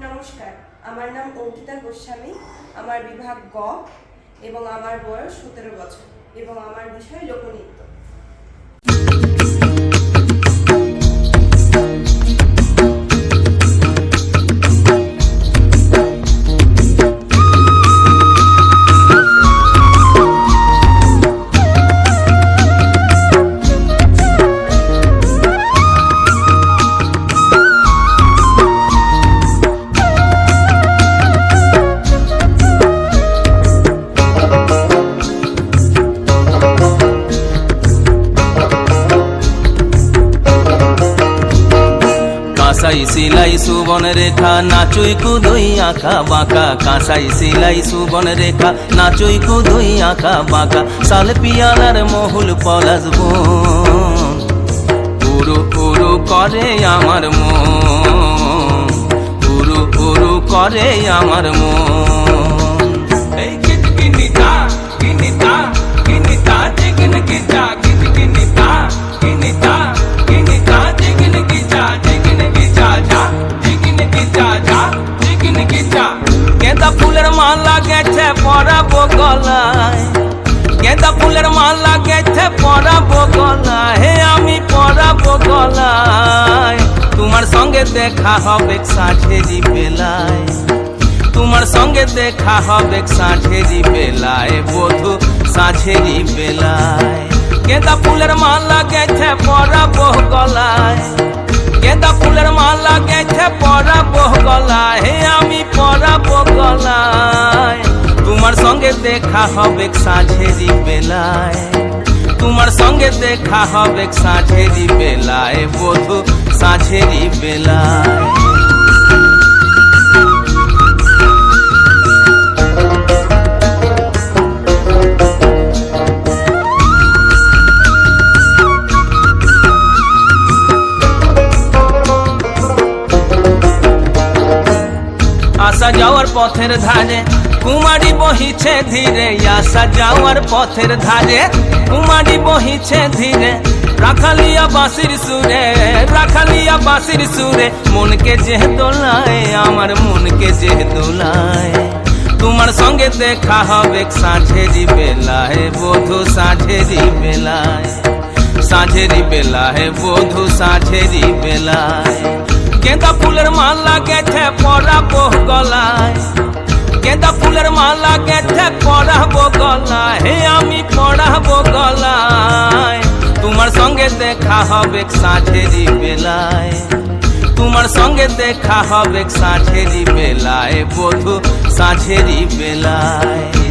নমস্কার। আমার নাম অঙ্কিতা গোস্বামী, আমার বিভাগ গ এবং আমার বয়স সতেরো বছর এবং আমার বিষয় লোকনৃত্য। কাঁসাই সিলাই সুবন রেখা নাচুই কুদুই আঁকা বাঁকা। কাঁসাই সিলাই সুবন রেখা নাচুই কুদুই আঁকা বাঁকা। সাল পিয়ালার মহুল পলাশ বন উরু করে আমার মন উরু উরু করে আমার মন। পরাবো গলায়। গেঁদা ফুলের মালা গেছে পরাবো গলায়। আমি পরাবো গলায়। তোমার সঙ্গে দেখা হবে সাঝেরি বেলায়। তোমার সঙ্গে দেখা হবে সাঝেরি বেলায়, বধু সাঝেরি বেলায়। গেঁদা ফুলের মালা গেছে পরাবো গলায়। গেঁদা ফুলের মালা গেছে পরাবো গলায়। আমি পরাবো গলায়। দেখা হবে সাঝেরি বেলায় তোমার সঙ্গে দেখা হবে সাঝেরি বেলায় বধু সাঝেরি বেলায় আসা যাওয়ার পথের ধারে কুমারী বহিছে ধীরে আসা যাওয়ার পথের ধারে। কুমারী বহিছে ধীরে, রাখালিয়া বাঁশির সুরে, রাখালিয়া বাঁশির সুরে। মনকে যে দোলায় আমার মনকে যে দোলায় তোমার সঙ্গে দেখা হবে সাঁঝেরি বেলায় বধু সাঁঝেরি বেলায় সাঁঝেরি বেলায় বধু সাঁঝেরি বেলায় গেঁদা ফুলের মালা গেছে পরাবো গলায়। গেঁদা ফুলের মালা গেঁথে পড়াবো গলায় হে আমি পড়াবো গলায় তোমার সঙ্গে দেখা হবে সাঁঝেরি বেলায় তোমার সঙ্গে দেখা হবে সাঁঝেরি বেলায় বধু সাঁঝেরি বেলায়